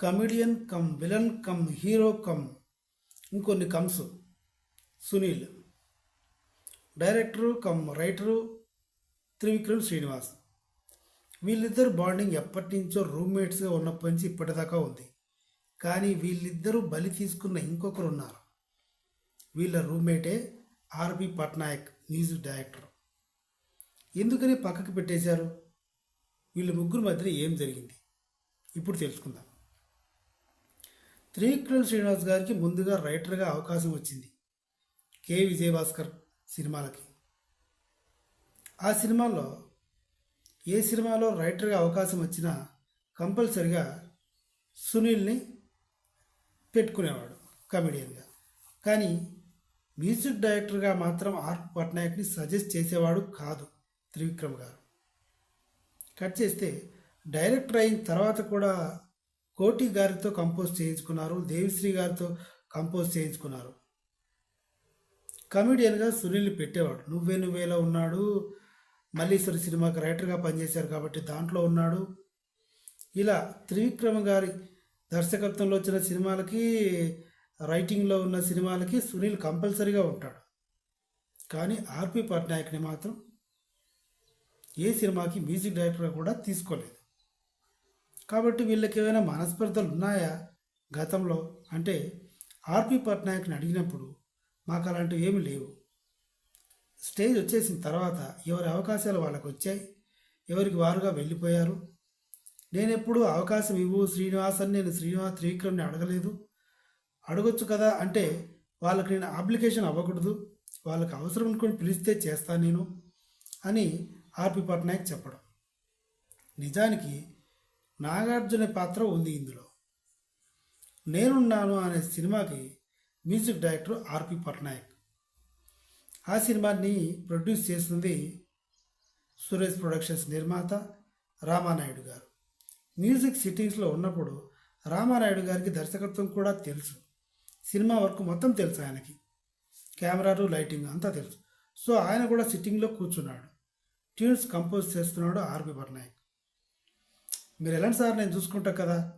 Comedian cum villain cum hero cum ఇంకొన్ని cums. Sunil. Director cum writer Trivikram Srinivas. వీళ్ళిద్దరు bonding ఎప్పటి నుంచో రూమ్మేట్స్గా ఉన్నప్పటి నుంచి ఇప్పటిదాకా ఉంది. కానీ వీళ్ళిద్దరూ బలి తీసుకున్న ఇంకొకరు ఉన్నారు వీళ్ళ రూమ్మేటే ఆర్బి పట్నాయక్ మ్యూజిక్ డైరెక్టర్. ఎందుకని పక్కకి పెట్టేశారు? వీళ్ళ ముగ్గురు మధ్యన ఏం జరిగింది? ఇప్పుడు తెలుసుకుందాం. త్రివిక్రమ్ శ్రీనివాస్ గారికి ముందుగా రైటర్గా అవకాశం వచ్చింది. కె. విజయభాస్కర్ సినిమాలకి. ఆ సినిమాల్లో ఏ సినిమాలో రైటర్గా అవకాశం వచ్చినా కంపల్సరిగా సునీల్ని పెట్టుకునేవాడు కమెడియన్గా కానీ మ్యూజిక్ డైరెక్టర్గా మాత్రం ఆర్ పట్నాయక్ని సజెస్ట్ చేసేవాడు కాదు త్రివిక్రమ్ గారు. కట్ చేస్తే డైరెక్టర్ అయిన తర్వాత కూడా కోటి గారితో కంపోజ్ చేయించుకున్నారు దేవిశ్రీ గారితో కంపోజ్ చేయించుకున్నారు. కమెడియన్గా సునీల్ని పెట్టేవాడు. నువ్వే నువ్వేలా ఉన్నాడు మల్లీశ్వరి సినిమాకి రైటర్గా పనిచేశారు కాబట్టి దాంట్లో ఉన్నాడు. ఇలా త్రివిక్రమ గారి దర్శకత్వంలో వచ్చిన సినిమాలకి రైటింగ్లో ఉన్న సినిమాలకి సునీల్ కంపల్సరీగా ఉంటాడు. కానీ ఆర్పి పట్నాయక్ని మాత్రం ఏ సినిమాకి మ్యూజిక్ డైరెక్టర్గా కూడా తీసుకోలేదు. కాబట్టి వీళ్ళకి ఏమైనా మనస్పర్ధలు ఉన్నాయా గతంలో? అంటే ఆర్పి పట్నాయక్ని అడిగినప్పుడు మాకు అలాంటివి ఏమీ లేవు. స్టేజ్ వచ్చేసిన తర్వాత ఎవరి అవకాశాలు వాళ్ళకు వచ్చాయి? ఎవరికి వారుగా వెళ్ళిపోయారు? నేనెప్పుడు అవకాశం ఇవ్వు శ్రీనివాస్ అని నేను శ్రీనివాస్ త్రివిక్రమ్ని అడగలేదు. అడగొచ్చు కదా అంటే వాళ్ళకి నేను అప్లికేషన్ అవ్వకూడదు. వాళ్ళకి అవసరం అనుకుని పిలిస్తే చేస్తాను నేను అని ఆర్పి పట్నాయక్ చెప్పడం. నిజానికి నాగార్జున పాత్ర ఉంది ఇందులో. నేనున్నాను అనే సినిమాకి మ్యూజిక్ డైరెక్టర్ ఆర్పి పట్నాయక్. ఆ సినిమాని ప్రొడ్యూస్ చేస్తుంది సురేష్ ప్రొడక్షన్స్ నిర్మాత రామానాయుడు గారు. మ్యూజిక్ సిట్టింగ్స్లో ఉన్నప్పుడు రామానాయుడు గారికి దర్శకత్వం కూడా తెలుసు. సినిమా వర్క్ మొత్తం తెలుసు ఆయనకి. కెమెరాలు లైటింగ్ అంతా తెలుసు. సో ఆయన కూడా సిట్టింగ్లో కూర్చున్నాడు. ట్యూన్స్ కంపోజ్ చేస్తున్నాడు ఆర్పి పట్నాయక్. మీరు ఎలాంటి సార్ నేను చూసుకుంటా కదా?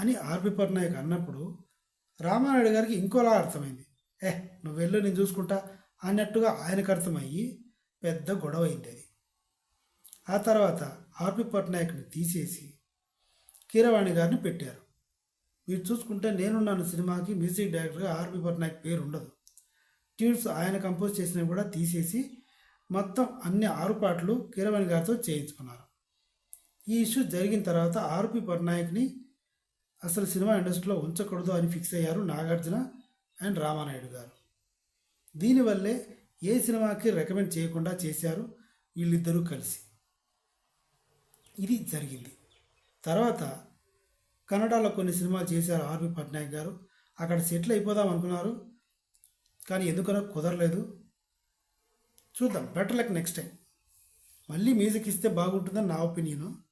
అని ఆర్పి పట్నాయక్ అన్నప్పుడు రామానాయుడు గారికి ఇంకోలా అర్థమైంది. ఏ నువ్వు వెళ్ళు నేను చూసుకుంటా అన్నట్టుగా ఆయనకు అర్థమయ్యి పెద్ద గొడవ అయింది అది ఆ తర్వాత ఆర్పి పట్నాయక్ని తీసేసి కీరవాణి గారిని పెట్టారు. మీరు చూసుకుంటే నేనున్నాను సినిమాకి మ్యూజిక్ డైరెక్టర్గా ఆర్పి పట్నాయక్ పేరు ఉండదు. ట్యూన్స్ ఆయన కంపోజ్ చేసినవి కూడా తీసేసి మొత్తం అన్ని ఆరు పాటలు కీరవాణి గారితో చేయించుకున్నారు. ఈ ఇష్యూ జరిగిన తర్వాత ఆర్పి పట్నాయక్ని అసలు సినిమా ఇండస్ట్రీలో ఉంచకూడదు అని ఫిక్స్ అయ్యారు నాగార్జున అండ్ రామానాయుడు గారు. దీనివల్లే ఏ సినిమాకి రికమెండ్ చేయకుండా చేశారు వీళ్ళిద్దరూ కలిసి. ఇది జరిగింది. తర్వాత కన్నడలో కొన్ని సినిమాలు చేశారు ఆర్పి పట్నాయక్ గారు. అక్కడ సెటిల్ అయిపోదాం అనుకున్నారు కానీ ఎందుకనో కుదరలేదు. చూద్దాం బెటర్ లక్ నెక్స్ట్ టైం. మళ్ళీ మ్యూజిక్ ఇస్తే బాగుంటుందని నా opinion.